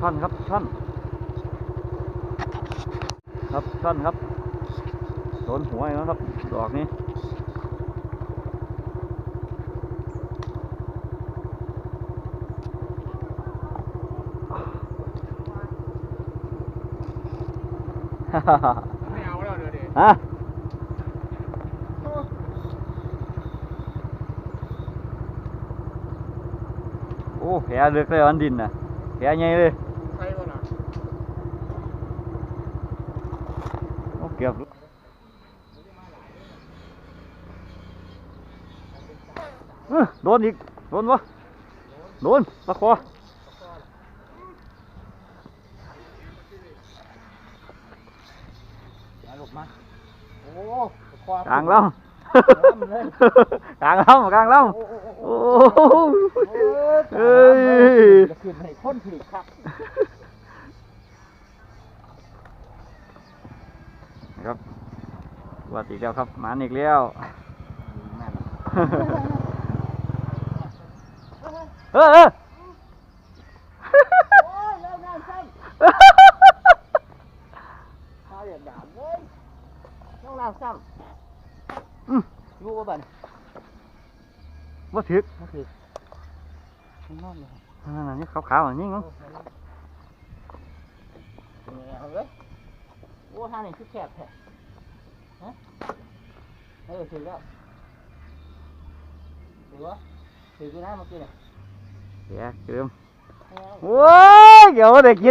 ช่อนครับช่อน ครับช่อนครับโดนหัวอีกแล้วครับ ดอกนี้ฮ่าฮ่าฮ่าไม่เอาแล้วเดี๋ยวดิฮะโอ้แผลลึกเลยอันดินน่ะแผลใหญ่เลย ใครวะน่ะ โอ้ เกือบเอ้อโดนอีก โดนวะโดนตะคอมากลางลำกลางลำกลางลำโอ้โหเอ้ยจะขึ้นให้คนถือครับ ครับวัดอีกแล้วครับหมานอีกแล้วเออเออโอ้ยแล้วงานซ้ำข้าอย่างด่าเลยต้องน้ำซ้อืมำอยู่ว่าบันว่าถึกมาถือข้างนอกเลยนั่นนี่ขาวๆอันนี้มั้งเนี่ยเอาเลยโอ้ทางนี้คือแคบแท้ฮะเออถือแล้วถือวะถือกูนะเมื่อกี้เนี่ยแย่เกิมเอาโอ้ยเดี๋ยวได้กิ